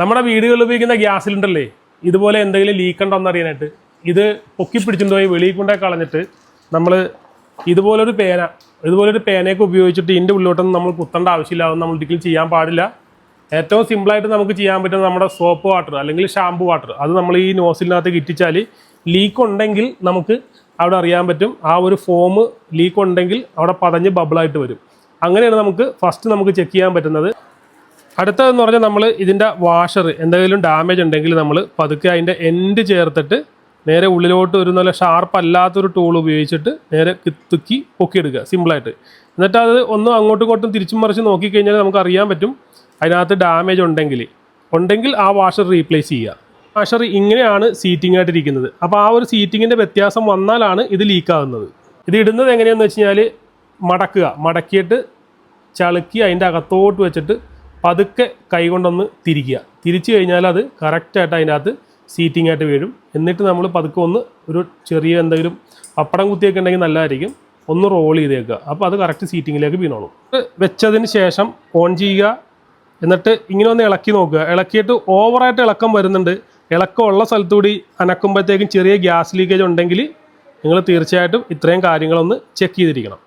നമ്മുടെ വീടുകളിൽ ഉപയോഗിക്കുന്ന ഗ്യാസ് സിലിണ്ടറിലേ ഇതുപോലെ എന്തെങ്കിലും ലീക്ക് ഉണ്ടോ എന്നറിയാനായിട്ട് ഇത് പൊക്കി പിടിച്ചിട്ട് പോയി വെളിയിൽ കൊണ്ടേ കളഞ്ഞിട്ട് നമ്മൾ ഇതുപോലൊരു പേന ഇതുപോലൊരു പേനയൊക്കെ ഉപയോഗിച്ചിട്ട് ഇതിന്റെ ഉള്ളിലോട്ടൊന്നും നമ്മൾ കുത്തേണ്ട ആവശ്യമില്ല. അതൊന്നും നമ്മൾ ഒരിക്കലും ചെയ്യാൻ പാടില്ല. ഏറ്റവും സിമ്പിളായിട്ട് നമുക്ക് ചെയ്യാൻ പറ്റുന്നത് നമ്മുടെ സോപ്പ് വാട്ടർ അല്ലെങ്കിൽ ഷാമ്പു വാട്ടർ അത് നമ്മൾ ഈ നോസിലിനകത്ത് കിട്ടിച്ചാൽ ലീക്ക് ഉണ്ടെങ്കിൽ നമുക്ക് അവിടെ അറിയാൻ പറ്റും. ആ ഒരു ഫോം ലീക്ക് ഉണ്ടെങ്കിൽ അവിടെ പതഞ്ഞ് ബബിളായിട്ട് വരും. അങ്ങനെയാണ് നമുക്ക് ഫസ്റ്റ് നമുക്ക് ചെക്ക് ചെയ്യാൻ പറ്റുന്നത്. അടുത്തതെന്ന് പറഞ്ഞാൽ നമ്മൾ ഇതിന്റെ വാഷർ എന്തെങ്കിലും ഡാമേജ് ഉണ്ടെങ്കിൽ നമ്മൾ പതുക്കെ അതിന്റെ എൻഡ് ചേർത്തിട്ട് നേരെ ഉള്ളിലോട്ട് ഒരു നല്ല ഷാർപ്പ് അല്ലാത്തൊരു ടൂൾ ഉപയോഗിച്ചിട്ട് നേരെ തുക്കി പൊക്കിയെടുക്കുക. സിമ്പിളായിട്ട് എന്നിട്ട് അത് ഒന്ന് അങ്ങോട്ടും ഇങ്ങോട്ടും തിരിച്ചും മറിച്ച് നോക്കിക്കഴിഞ്ഞാൽ നമുക്ക് അറിയാൻ പറ്റും അതിനകത്ത് ഡാമേജ് ഉണ്ടെങ്കിൽ. ഉണ്ടെങ്കിൽ ആ വാഷർ റീപ്ലേസ് ചെയ്യുക. വാഷർ ഇങ്ങനെയാണ് സീറ്റിംഗ് ആയിട്ടിരിക്കുന്നത് അപ്പോൾ ആ ഒരു സീറ്റിങ്ങിന്റെ വ്യത്യാസം വന്നാലാണ് ഇത് ലീക്ക് ആകുന്നത് ഇത് ഇടുന്നത് എങ്ങനെയാണെന്ന് വെച്ച് കഴിഞ്ഞാൽ മടക്കുക. മടക്കിയിട്ട് ചളുക്കി അതിന്റെ അകത്തോട്ട് വെച്ചിട്ട് പതുക്കെ കൈകൊണ്ടൊന്ന് തിരിക്കുക. തിരിച്ചു കഴിഞ്ഞാൽ അത് കറക്റ്റായിട്ട് അതിന്റെ അകത്ത് സീറ്റിംഗ് ആയിട്ട് വീഴും. എന്നിട്ട് നമ്മൾ പതുക്കെ ഒന്ന് ഒരു ചെറിയ എന്തെങ്കിലും പപ്പടം കുത്തിയൊക്കെ ഉണ്ടെങ്കിൽ നല്ലതായിരിക്കും. ഒന്ന് റോൾ ചെയ്തേക്കുക. അപ്പോൾ അത് കറക്റ്റ് സീറ്റിങ്ങിലേക്ക് വീണോളും. വെച്ചതിന് ശേഷം ഓൺ ചെയ്യുക. എന്നിട്ട് ഇങ്ങനെ ഒന്ന് ഇളക്കി നോക്കുക. ഇളക്കിയിട്ട് ഓവറായിട്ട് ഇളക്കം വരുന്നുണ്ട്. ഇളക്കം ഉള്ള സ്ഥലത്തുകൂടി അനക്കുമ്പോഴത്തേക്കും ചെറിയ ഗ്യാസ് ലീക്കേജ് ഉണ്ടെങ്കിൽ നിങ്ങൾ തീർച്ചയായിട്ടും ഇത്രയും കാര്യങ്ങളൊന്ന് ചെക്ക് ചെയ്തിരിക്കണം.